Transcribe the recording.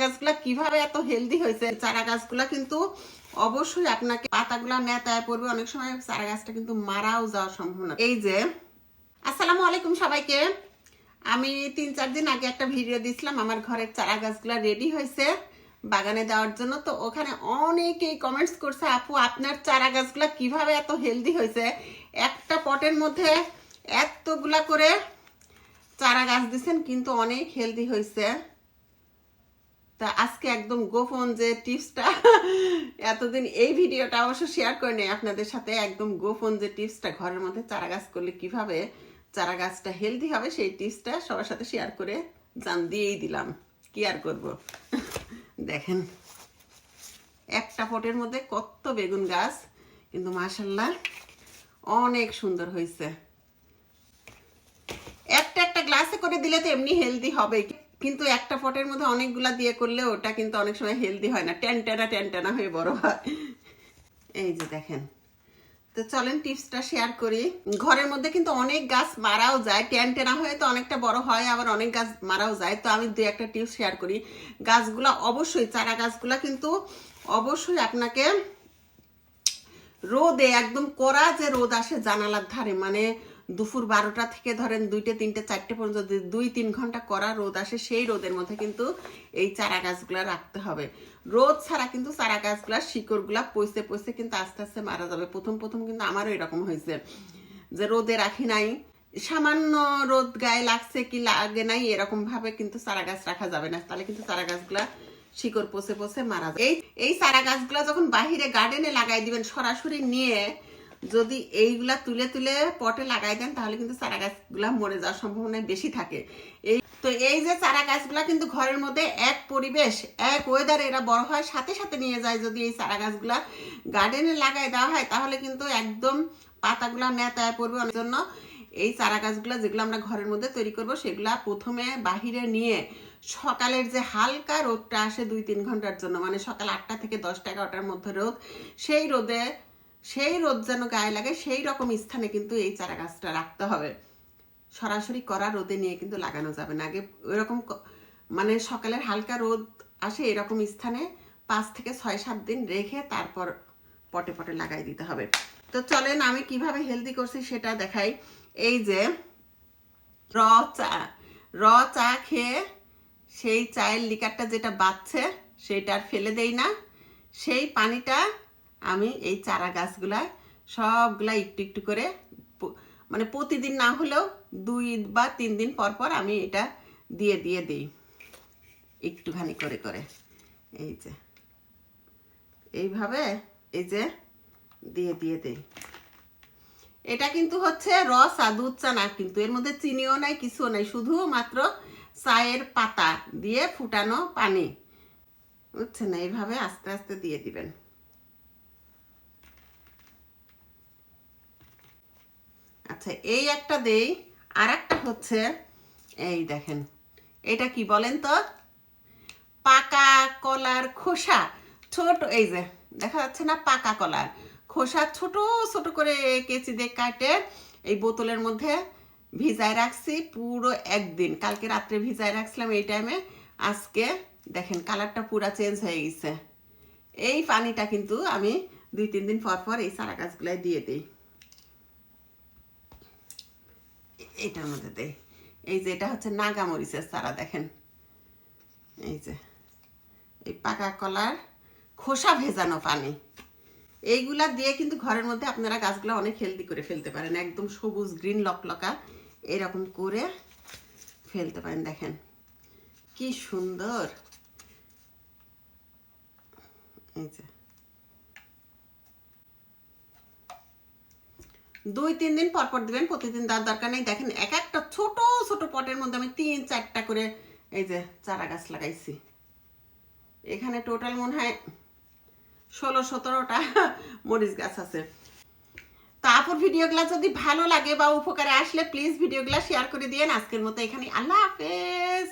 গাছগুলা কীভাবে এত হেলদি হয়েছে? চারা গাছগুলা কিন্তু অবশ্যই আপনাকে পাতাগুলা নেতায় পড়বে। অনেক সময় চারা গাছটা কিন্তু মারাও যাওয়ার সম্ভাবনা। এই যে, আসসালামু আলাইকুম সবাইকে। আমি তিন চার দিন আগে একটা ভিডিও দিছিলাম, আমার ঘরের চারা গাছগুলা রেডি হয়েছে বাগানে দেওয়ার জন্য। তো ওখানে অনেকেই কমেন্টস করছে, আপু, আপনার চারা গাছগুলা কীভাবে এত হেলদি হয়েছে? একটা পটের মধ্যে এতগুলা করে চারা গাছ দিছেন, কিন্তু অনেক হেলদি হয়েছে। তা আজকে একদম গোপন যে টিপসটা, এতদিন এই ভিডিওটা অবশ্য শেয়ার করে নেই আপনাদের সাথে একদম গোপন যে টিপসটা ঘরের মধ্যে চারা গাছ করলে কীভাবে চারা গাছটা হেলদি হবে, সেই টিপসটা সবার সাথে শেয়ার করে জান দিয়েই দিলাম। কি আর করব? দেখেন, একটা পটের মধ্যে কত বেগুন গাছ, কিন্তু মাশাল্লাহ অনেক সুন্দর হয়েছে। একটা একটা গ্লাসে করে দিলে তো এমনি হেলদি হবে কিন্তু একটা পটের মধ্যে অনেকগুলা দিয়ে করলে ওটা কিন্তু অনেক সময় হেলদি হয় না ট্যানটানা ট্যানটানা হয়ে বড় হয়। এই যে দেখেন। তো চলেন টিপসটা শেয়ার করি। ঘরের মধ্যে কিন্তু অনেক গাছ মারাও যায় ট্যানটেনা হয়ে তো অনেকটা বড় হয়, আবার অনেক গাছ মারাও যায়। তো আমি দু একটা টিপস শেয়ার করি। গাছগুলা অবশ্যই, চারা গাছগুলা কিন্তু অবশ্যই আপনাকে রোদে, একদম কড়া যে রোদ আসে জানালার ধারে মানে দুপুর বারোটা থেকে ধরেন দুইটে, তিনটে, চারটে পর্যন্ত দুই, তিন ঘণ্টা কড়া রোদ আসে, সেই রোদের মধ্যে কিন্তু এই চারা গাছগুলা রাখতে হবে। রোদ ছাড়া কিন্তু চারা গাছগুলা, শিকড়গুলা পয়সে পয়সে কিন্তু আস্তে আস্তে মারা যাবে। প্রথম প্রথম কিন্তু আমারও এরকম হয়েছে যে রোদে রাখি নাই। সামান্য রোদ গায়ে লাগছে কি লাগে নাই এরকম ভাবে কিন্তু চারা গাছ রাখা যাবে না। তাহলে কিন্তু চারা গাছগুলা শিকড় পচে পচে মারা যায় এই এই চারা গাছগুলা যখন বাহিরে গার্ডেনে লাগাই দিবেন, সরাসরি নিয়ে যদি এইগুলা তুলে তুলে পটে লাগাই দেন, তাহলে কিন্তু চারা গাছগুলা মরে যাওয়ার সম্ভাবনা বেশি থাকে। এই তো এই যে চারা গাছগুলা কিন্তু ঘরের মধ্যে এক পরিবেশ, এক ওয়েদার এরা বড় হয়, সাথে সাথে নিয়ে যায়। যদি এই চারা গাছগুলা গার্ডেনে লাগাই দেওয়া হয়, তাহলে কিন্তু একদম পাতাগুলা নেতায় পড়বে। অনেক জন্য এই চারা গাছগুলো যেগুলো আমরা ঘরের মধ্যে তৈরি করব, সেগুলা প্রথমে বাহিরে নিয়ে সকালের যে হালকা রোদটা আসে দুই তিন ঘণ্টার জন্য মানে সকাল আটটা থেকে দশটা এগারোটার মধ্যে রোদ, সেই রোদে সেই রোদ যেন গায়ে লাগে, সেই রকম স্থানে কিন্তু এই চারা গাছটা রাখতে হবে। সরাসরি করা রোদে নিয়ে কিন্তু লাগানো যাবে না। আগে ওইরকম মানে সকালের হালকা রোদ আসে এরকম স্থানে পাঁচ থেকে ছয়, সাত দিন রেখে তারপর পটে পটে লাগাই দিতে হবে। তো চলেন আমি কীভাবে হেলদি করছি সেটা দেখাই। এই যে র চা র চা খেয়ে সেই চায়ের লিকারটা যেটা বাচ্ছে সেটা আর ফেলে দেই না। সেই পানিটা আমি এই চারা গাছগুলা সবগুলা একটু একটু করে মানে প্রতিদিন না হলেও দুই বা তিন দিন পর পর আমি এটা দিয়ে দিয়ে দিই। একটুখানি করে করে। এই যে। এইভাবে এই যে দিয়ে দিয়ে দিই। এটা কিন্তু হচ্ছে র চা দুধ চা না, কিন্তু এর মধ্যে চিনিও নাই, কিছুও নাই শুধু মাত্র চায়ের পাতা দিয়ে ফুটানো পানি। বুঝছেন এইভাবে আস্তে আস্তে দিয়ে দিবেন। আচ্ছা এই একটা দেই আর একটা হচ্ছে, এই দেখেন, এটা কি বলেন তো? পাকা কলার খোসা, ছোট, এই যে, দেখা যাচ্ছে না পাকা কলার। খোসা ছোট ছোট করে কেচি দিয়ে কাটে, এই বোতলের মধ্যে ভিজায় রাখছি পুরো একদিন। কালকে রাত্রে ভিজায় রাখছিলাম এই টাইমে আজকে দেখেন কালারটা পুরা চেঞ্জ হয়ে গেছে। এই পানিটা কিন্তু আমি দুই, তিন দিন পর পর এই সারা গাছগুলাই দিয়ে দিই। এইটার মধ্যে দেই এই যে, এটা হচ্ছে নাগা মরিচের চারা, দেখেন। এই যে, এই পাকা কলার খোসা ভেজানো পানি। এইগুলা দিয়ে কিন্তু ঘরের মধ্যে আপনারা গাছগুলো অনেক হেলদি করে ফেলতে পারেন। একদম সবুজ গ্রিন লকলকা, এরকম করে ফেলতে পারেন, দেখেন। কি সুন্দর। এই যে দুই, তিন দিন পর পর দিবেন, প্রতিদিন দেওয়ার দরকার নেই। দেখেন, এক একটা ছোট ছোট পটের মধ্যে আমি তিন, চারটা করে এই যে চারা গাছ লাগাইছি। এখানে টোটাল মনে হয় ষোলো, সতেরোটা মরিচ গাছ আছে। তারপর ভিডিওগুলো যদি ভালো লাগে বা উপকারে আসলে প্লিজ ভিডিওগুলো শেয়ার করে দিয়েন। আজকের মতো এখানে আল্লাহ হাফেজ।